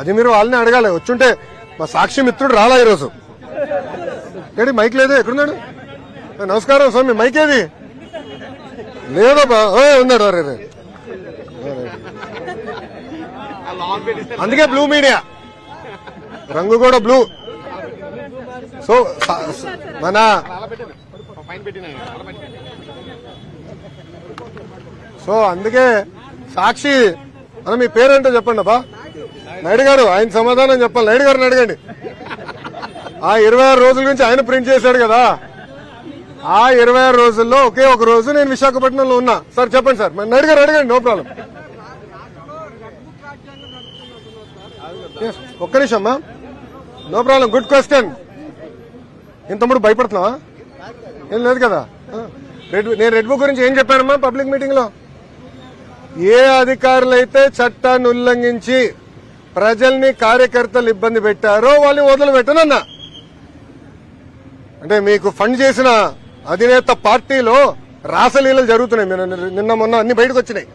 అది మీరు వాళ్ళని అడగాలి. వచ్చుంటే మా సాక్షి మిత్రుడు రాలా ఈరోజు. ఏడి మైక్ లేదు? ఎక్కడున్నాడు? నమస్కారం స్వామి మైక్ ఏది? లేదబ్బా. ఓ ఉన్నాడు. అరే అందుకే బ్లూ మీడియా. రంగు కూడా బ్లూ. సో మన సో అందుకే సాక్షి మన మీ పేరేంటో చెప్పండి అబ్బా నాయుడు గారు ఆయన సమాధానం చెప్పాలి. నాయుడు గారిని అడగండి. ఆ ఇరవై ఆరు రోజుల నుంచి ఆయన ప్రింట్ చేశాడు కదా. ఆ ఇరవై ఆరు రోజుల్లో ఒకే ఒక రోజు నేను విశాఖపట్నంలో ఉన్నా. సార్ చెప్పండి సార్. మరి నాయుడు గారు అడగండి నో ప్రాబ్లం. ఒక్క నిమిషం అమ్మా. No problem good question. ఏం భయపడుతున్నావా? ఏం లేదు కదా. రెడ్ నేను రెడ్ బుక్ గురించి ఏం చెప్పానమ్మా పబ్లిక్ మీటింగ్లో ఏ అధికారులైతే చట్టాన్ని ఉల్లంఘించి ప్రజల్ని కార్యకర్తలు ఇబ్బంది పెట్టారో వాళ్ళని వదిలిపెట్టనన్నా అంటే మీకు ఫండ్ చేసిన అధినేత పార్టీలో రాసలీలలు జరుగుతున్నాయి. మీరు నిన్న మొన్న అన్ని బయటకు వచ్చినాయి.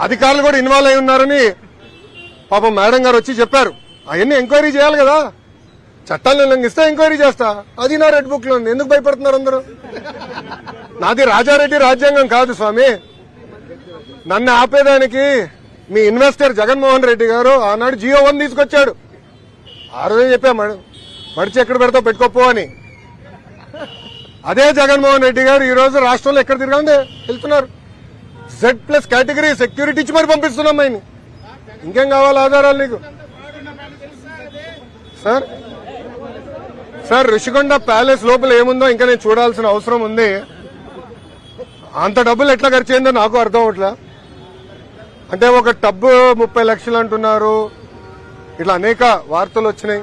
అధికారులు కూడా ఇన్వాల్వ్ అయి ఉన్నారని పాపం మేడం గారు వచ్చి చెప్పారు. అవన్నీ ఎంక్వైరీ చేయాలి కదా. చట్టాలను ఉల్లంఘిస్తే ఎంక్వైరీ చేస్తా. అది నా రెడ్ బుక్లో ఉంది. ఎందుకు భయపడుతున్నారు అందరూ? నాది రాజారెడ్డి రాజ్యాంగం కాదు స్వామి. నన్ను ఆపేదానికి మీ ఇన్వెస్టర్ జగన్మోహన్ రెడ్డి గారు ఆనాడు జియో వన్ తీసుకొచ్చాడు. ఆ రోజే చెప్పా మడిచి ఎక్కడ పెడతావు పెట్టుకోపో అని. అదే జగన్మోహన్ రెడ్డి గారు ఈ రోజు రాష్ట్రంలో ఎక్కడ తిరగండి వెళ్తున్నారు. జెడ్ ప్లస్ కేటగిరీ సెక్యూరిటీ ఇచ్చి మరి పంపిస్తున్నాం ఆయన ఇంకేం కావాలి ఆధారాలు నీకు? సార్ సార్ ఋషికొండ ప్యాలెస్ లోపల ఏముందో ఇంకా నేను చూడాల్సిన అవసరం ఉంది. అంత డబ్బులు ఎట్లా ఖర్చు అయిందో నాకు అర్థం అవట్లా. అంటే ఒక టబ్బు ముప్పై లక్షలు అంటున్నారు. ఇట్లా అనేక వార్తలు వచ్చినాయి.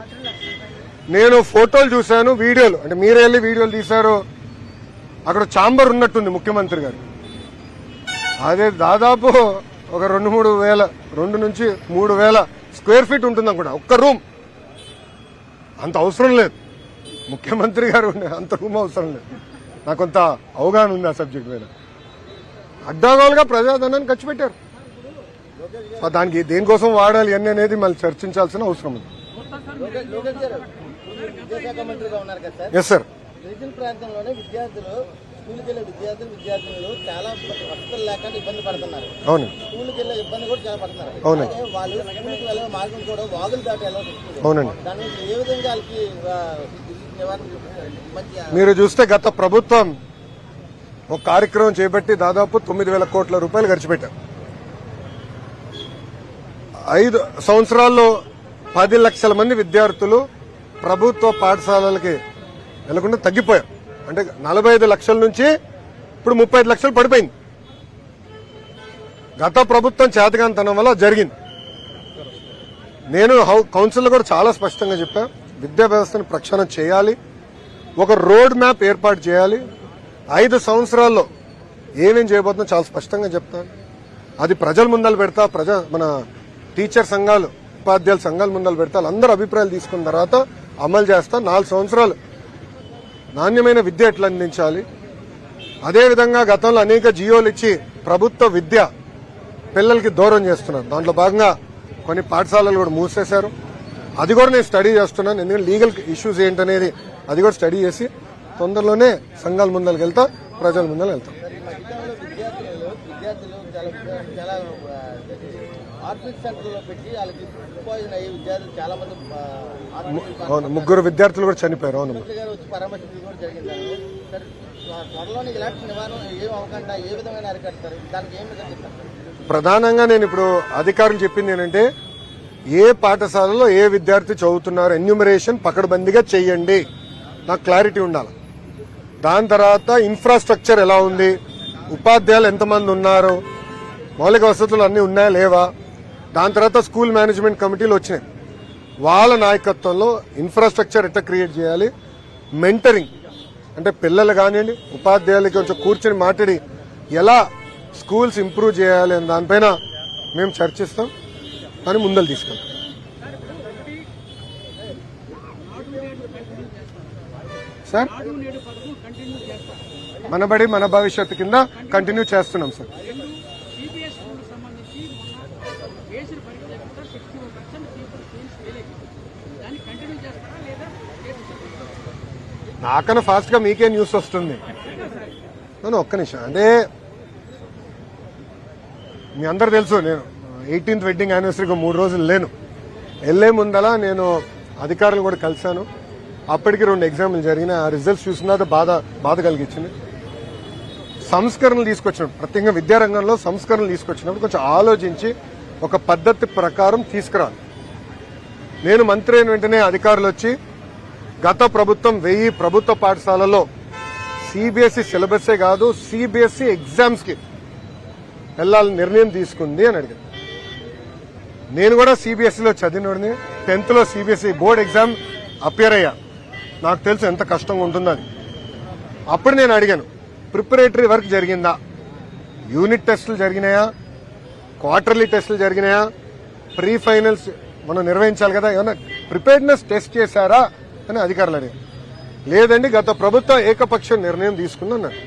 నేను ఫోటోలు చూశాను వీడియోలు. అంటే మీరే వెళ్ళి వీడియోలు తీశారు. అక్కడ చాంబర్ ఉన్నట్టుంది ముఖ్యమంత్రి గారు. అదే దాదాపు ఒక రెండు మూడు వేల రెండు నుంచి మూడు వేల స్క్వేర్ ఫీట్ ఉంటుంది అనుకుంటా ఒక్క రూమ్. అంత అవసరం లేదు. ముఖ్యమంత్రి గారు అంత రూమ్ అవసరం లేదు. నాకు కొంత అవగాహన ఉంది ఆ సబ్జెక్ట్ మీద. అడ్డాగోలుగా ప్రజాధనాన్ని ఖర్చు పెట్టారు. దానికి దేనికోసం వాడాలి అని అనేది మళ్ళీ చర్చించాల్సిన అవసరం ఉంది. ఎస్ సార్ గిరిజన ప్రాంతంలోనే విద్యార్థులు స్కూల్కి వెళ్ళే విద్యార్థులు విద్యార్థినులు చాలా వసతులు లేకుండా ఇబ్బంది పడుతున్నారు. అవును. స్కూల్కి వెళ్ళే ఇబ్బంది కూడా చాలా పడుతున్నారు. వాళ్ళు స్కూల్కి వెళ్ళే మార్గం కూడా వాగులు దాటి అవునండి. దాని ఏ విధంగా వాళ్ళకి మీరు చూస్తే గత ప్రభుత్వం ఒక కార్యక్రమం చేపట్టి దాదాపు తొమ్మిది వేల కోట్ల రూపాయలు ఖర్చు పెట్టారు. ఐదు సంవత్సరాల్లో పది లక్షల మంది విద్యార్థులు ప్రభుత్వ పాఠశాలలకి వెళ్ళకుండా తగ్గిపోయారు. అంటే నలభై ఐదు లక్షల నుంచి ఇప్పుడు ముప్పై ఐదు లక్షలు పడిపోయింది. గత ప్రభుత్వం చేతగాంతనం వల్ల జరిగింది. నేను హౌ- కౌన్సిల్లో కూడా చాలా స్పష్టంగా చెప్పా విద్యా వ్యవస్థను ప్రక్షాళన చేయాలి ఒక రోడ్ మ్యాప్ ఏర్పాటు చేయాలి ఐదు సంవత్సరాల్లో ఏమేం చేయబోతుందో చాలా స్పష్టంగా చెప్తాను. అది ప్రజల ముందలు పెడతా ప్రజ మన టీచర్ సంఘాలు ఉపాధ్యాయుల సంఘాలు ముందలు పెడతా అందరు అభిప్రాయాలు తీసుకున్న తర్వాత అమలు చేస్తా నాలుగు సంవత్సరాలు నాణ్యమైన విద్య ఎట్లా అందించాలి? అదేవిధంగా గతంలో అనేక జియోలు ఇచ్చి ప్రభుత్వ విద్య పిల్లలకి దూరం చేస్తున్నారు. దాంట్లో భాగంగా కొన్ని పాఠశాలలు కూడా మూసేశారు. అది కూడా నేను స్టడీ చేస్తున్నాను. ఎందుకంటే లీగల్ ఇష్యూస్ ఏంటనేది అది కూడా స్టడీ చేసి తొందరలోనే సంఘాల ముందరికి వెళ్తా ప్రజల ముందర వెళ్తాం. ఆర్ఫిక్ సెంటర్లో పెట్టి వాళ్ళకి ఫుడ్ పాయిజన్ అయ్యి విద్యార్థులు చాలా మంది ఆ, ఆత్మహత్యలు అవును ముగ్గురు విద్యార్థులు కూడా చనిపోయారు అవును. మంత్రి గారు వచ్చి పరామర్శించడం కూడా జరిగింది. సార్ త్వరలోనే ఇలాంటి నివారణ ఏం అవ్వకుండా ఏ విధమైన అరికడతారు? దానికి ఏం విధంగా చెప్తారు? ప్రధానంగా నేను ఇప్పుడు అధికారులు చెప్పింది ఏంటంటే ఏ పాఠశాలలో ఏ విద్యార్థి చదువుతున్నారు ఎన్యూమరేషన్ పకడ్బందీగా చెయ్యండి నాకు క్లారిటీ ఉండాలి. దాని తర్వాత ఇన్ఫ్రాస్ట్రక్చర్ ఎలా ఉంది ఉపాధ్యాయులు ఎంతమంది ఉన్నారు మౌలిక వసతులు అన్నీ ఉన్నాయా లేవా? దాని తర్వాత స్కూల్ మేనేజ్మెంట్ కమిటీలు వచ్చినాయి. వాళ్ళ నాయకత్వంలో ఇన్ఫ్రాస్ట్రక్చర్ ఎట్లా క్రియేట్ చేయాలి? మెంటరింగ్ అంటే పిల్లలు కానివ్వండి ఉపాధ్యాయులకి కొంచెం కూర్చొని మాట్లాడి ఎలా స్కూల్స్ ఇంప్రూవ్ చేయాలి అనే దానిపైన మేము చర్చిస్తాం. కానీ ముందలు తీసుకెళ్తాం. సార్? మనబడి మన భవిష్యత్తు కింద కంటిన్యూ చేస్తున్నాం సార్. మొన్న బేసిక్ పరీక్ష లేకుండా sixty one percent people feels fail దాన్ని కంటిన్యూ చేస్తారా లేదా నాకన్నా ఫాస్ట్గా మీకే న్యూస్ వస్తుంది. నన్ను ఒక్క నిమిషం. అంటే మీ అందరు తెలుసు నేను ఎయిటీన్త్ వెడ్డింగ్ యానివర్సరీకి మూడు రోజులు లేను. వెళ్ళే ముందల నేను అధికారులు కూడా కలిశాను. అప్పటికి రెండు ఎగ్జామ్లు జరిగిన ఆ రిజల్ట్స్ చూసిన బాధ బాధ కలిగించింది. సంస్కరణలు తీసుకొచ్చినప్పుడు ప్రత్యేకంగా విద్యారంగంలో సంస్కరణలు తీసుకొచ్చినప్పుడు కొంచెం ఆలోచించి ఒక పద్ధతి ప్రకారం తీసుకురాను నేను మంత్రి అయిన వెంటనే అధికారులు వచ్చి గత ప్రభుత్వం వెయ్యి ప్రభుత్వ పాఠశాలలో సిబిఎస్ఈ సిలబసే కాదు సిబిఎస్ఈ ఎగ్జామ్స్కి వెళ్ళాలని నిర్ణయం తీసుకుంది అని అడిగాను నేను కూడా సిబిఎస్ఈలో చదివినోడిని టెన్త్లో సిబిఎస్ఈ బోర్డ్ ఎగ్జామ్ అపేర్ అయ్యా. నాకు తెలుసు ఎంత కష్టంగా ఉంటుందని అప్పుడు నేను అడిగాను ప్రిపరేటరీ వర్క్ జరిగిందా? యూనిట్ టెస్టులు జరిగినాయా? క్వార్టర్లీ టెస్టులు జరిగినాయా? ప్రీ ఫైనల్స్ మనం నిర్వహించాలి కదా. ఏమన్నా ప్రిపేర్డ్నెస్ టెస్ట్ చేశారా అని అధికారులు లేదండి గత ప్రభుత్వం ఏకపక్ష నిర్ణయం తీసుకుందన్నారు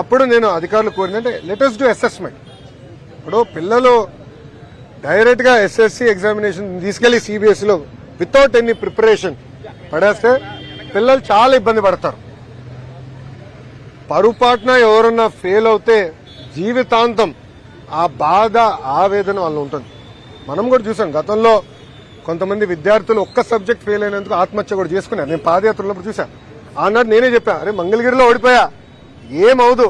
అప్పుడు నేను అధికారులు కోరిందంటే లెటెస్ట్ డూ అసెస్మెంట్ ఇప్పుడు పిల్లలు డైరెక్ట్గా ఎస్ఎస్సి ఎగ్జామినేషన్ తీసుకెళ్ళి సిబిఎస్ఈలో వితౌట్ ఎనీ ప్రిపరేషన్ పడేస్తే పిల్లలు చాలా ఇబ్బంది పడతారు. పరుపాటున ఎవరన్నా ఫెయిల్ అవుతే జీవితాంతం ఆ బాధ ఆవేదన వాళ్ళు ఉంటుంది. మనం కూడా చూసాం గతంలో కొంతమంది విద్యార్థులు ఒక్క సబ్జెక్ట్ ఫెయిల్ అయినందుకు ఆత్మహత్య కూడా చేసుకున్నారు. నేను పాదయాత్రలో చూసా ఆనాడు నేనే చెప్పా అరే మంగళగిరిలో ఓడిపోయా. ఏమవుదు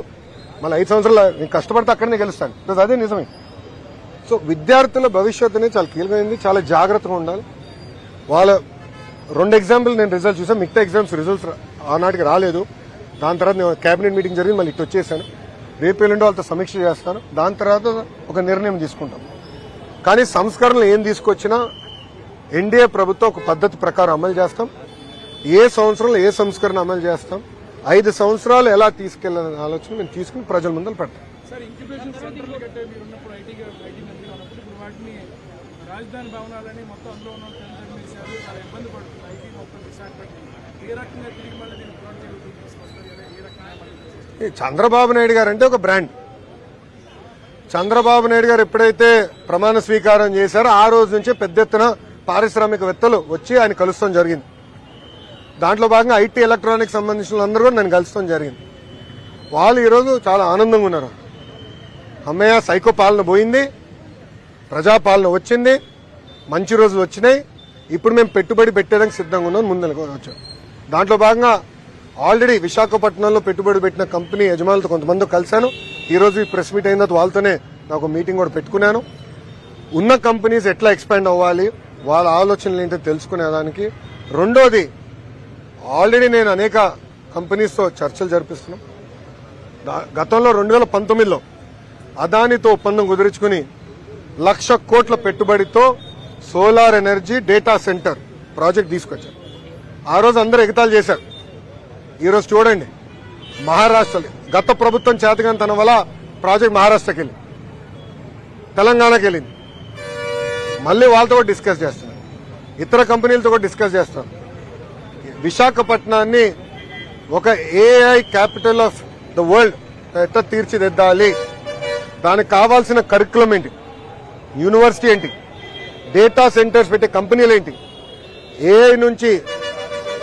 మళ్ళీ ఐదు సంవత్సరాలు నేను కష్టపడితే అక్కడనే గెలుస్తాను. అదే నిజమే. సో విద్యార్థుల భవిష్యత్తు అనేది చాలా కీలకమైంది చాలా జాగ్రత్తగా ఉండాలి. వాళ్ళ రెండు ఎగ్జాంపుల్ నేను రిజల్ట్ చూసాను మిగతా ఎగ్జామ్స్ రిజల్ట్స్ ఆనాటికి రాలేదు. దాని తర్వాత నేను కేబినెట్ మీటింగ్ జరిగింది మళ్ళీ ఇటు వచ్చేసాను రేపు ఎల్లుండి వాళ్ళతో సమీక్ష చేస్తాను. దాని తర్వాత ఒక నిర్ణయం తీసుకుంటాం. కానీ సంస్కరణలు ఏం తీసుకొచ్చినా ఎన్డీఏ ప్రభుత్వం ఒక పద్ధతి ప్రకారం అమలు చేస్తాం. ఏ సంవత్సరంలో ఏ సంస్కరణ అమలు చేస్తాం. ఐదు సంవత్సరాలు ఎలా తీసుకెళ్ళాలనే ఆలోచన మేము తీసుకుని ప్రజల ముందర పెడతాం. రాజధాని భవనాలని మొత్తం అందులో ఉన్న టెన్షన్ చాలా ఇబ్బంది పడుతుంది. ఐటీ మొత్తం విశాఖపట్నం. ఏ రకంగా తిరిగి మళ్ళీ దీన్ని ప్రోత్సహించి తీసుకొస్తారు ఏ రకంగా చంద్రబాబు నాయుడు గారు అంటే ఒక బ్రాండ్. చంద్రబాబు నాయుడు గారు ఎప్పుడైతే ప్రమాణ స్వీకారం చేశారో ఆ రోజు నుంచే పెద్ద ఎత్తున పారిశ్రామికవేత్తలు వచ్చి ఆయన కలుస్తాం జరిగింది. దాంట్లో భాగంగా ఐటీ ఎలక్ట్రానిక్ సంబంధించిన అందరూ కూడా నేను కలుస్తాం జరిగింది. వాళ్ళు ఈరోజు చాలా ఆనందంగా ఉన్నారు. అమ్మయ్య సైకో పాలన పోయింది. ప్రజాపాలన వచ్చింది. మంచి రోజులు వచ్చినాయి. ఇప్పుడు మేము పెట్టుబడి పెట్టేదానికి సిద్ధంగా ఉన్నాం ముందు వచ్చాం దాంట్లో భాగంగా ఆల్రెడీ విశాఖపట్నంలో పెట్టుబడి పెట్టిన కంపెనీ యజమానులతో కొంతమంది కలిశాను. ఈరోజు ఈ ప్రెస్ మీట్ అయిన తర్వాత వాళ్ళతోనే నాకు మీటింగ్ కూడా పెట్టుకున్నాను. ఉన్న కంపెనీస్ ఎట్లా ఎక్స్పాండ్ అవ్వాలి వాళ్ళ ఆలోచనలు ఏంటో తెలుసుకునేదానికి. రెండోది ఆల్రెడీ నేను అనేక కంపెనీస్తో చర్చలు జరిపిస్తున్నాం. గతంలో రెండు వేల పంతొమ్మిదిలో అదానితో ఒప్పందం కుదుర్చుకుని లక్ష కోట్ల పెట్టుబడితో solar energy data centre project తీసుకొచ్చారు. ఆ రోజు అందరూ ఎగతాలు చేశారు. ఈరోజు చూడండి మహారాష్ట్రలో గత ప్రభుత్వం చేతగాని తన వల్ల ప్రాజెక్ట్ మహారాష్ట్రకి వెళ్ళింది తెలంగాణకి వెళ్ళింది మళ్ళీ వాళ్ళతో కూడా డిస్కస్ చేస్తున్నాం ఇతర కంపెనీలతో కూడా డిస్కస్ చేస్తున్నారు. విశాఖపట్నాన్ని ఒక AI capital of the world ఎట్లా తీర్చిదిద్దాలి? దానికి కావాల్సిన కరికులం ఏంటి? యూనివర్సిటీ ఏంటి? డేటా సెంటర్స్ పెట్టే కంపెనీలు ఏంటి? ఏఐ నుంచి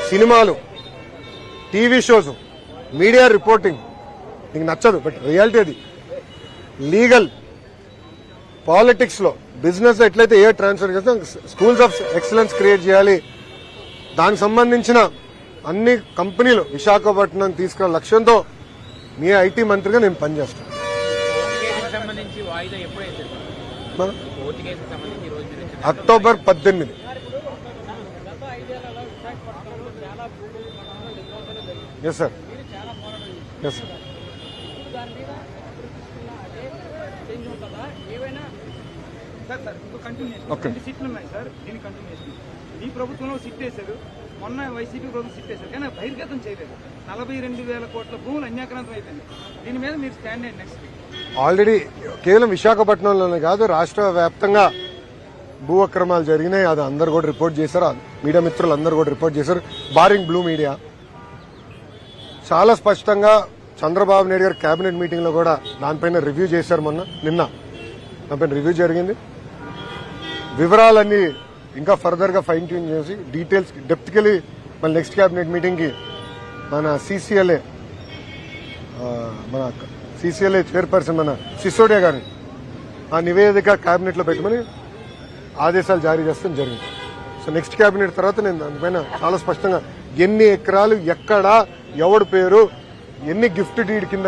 సినిమాలు టీవీ షోస్ మీడియా రిపోర్టింగ్. నీకు నచ్చదు బట్ రియాలిటీ అది. లీగల్ పాలిటిక్స్లో బిజినెస్ ఎట్లయితే ఏ ట్రాన్స్ఫర్ చేస్తాం స్కూల్స్ ఆఫ్ ఎక్సలెన్స్ క్రియేట్ చేయాలి. దానికి సంబంధించిన అన్ని కంపెనీలు విశాఖపట్నం తీసుకున్న లక్ష్యంతో మీ ఐటీ మంత్రిగా నేను పనిచేస్తాను. కోర్టు కేసుకు ఉన్నాయి సార్ దీని కంటిన్యూషన్ ఈ ప్రభుత్వంలో సిట్ వేశారు మొన్న వైసీపీ ప్రభుత్వం సిట్ వేశారు కానీ బహిర్గతం చేయలేదు. నలభై రెండు వేల కోట్ల భూములు అన్యాక్రాంతం అయిపోయింది దీని మీద మీరు స్టాండ్ అయ్యండి నెక్స్ట్ ఆల్రెడీ కేవలం విశాఖపట్నంలోనే కాదు రాష్ట్ర వ్యాప్తంగా భూ అక్రమాలు జరిగినాయి. అది అందరు కూడా రిపోర్ట్ చేశారు. మీడియా మిత్రులు అందరూ కూడా రిపోర్ట్ చేశారు. బారింగ్ బ్లూ మీడియా చాలా స్పష్టంగా చంద్రబాబు నాయుడు గారు కేబినెట్ మీటింగ్లో కూడా దానిపైన రివ్యూ చేశారు మొన్న నిన్న. దానిపైన రివ్యూ జరిగింది. వివరాలన్నీ ఇంకా ఫర్దర్గా ఫైన్ ట్యూన్ చేసి డీటెయిల్స్ డెప్త్కెళ్ళి మళ్ళీ నెక్స్ట్ క్యాబినెట్ మీటింగ్కి మన సీసీఎల్ఏ మన సీసీఎల్ఏ చైర్పర్సన్ మన సిసోడియా గారిని ఆ నివేదిక కేబినెట్లో పెట్టమని ఆదేశాలు జారీ చేస్తాం జరిగింది. సో నెక్స్ట్ కేబినెట్ తర్వాత నేను దానిపైన చాలా స్పష్టంగా ఎన్ని ఎకరాలు ఎక్కడా ఎవడి పేరు ఎన్ని గిఫ్ట్ డీడ్ కింద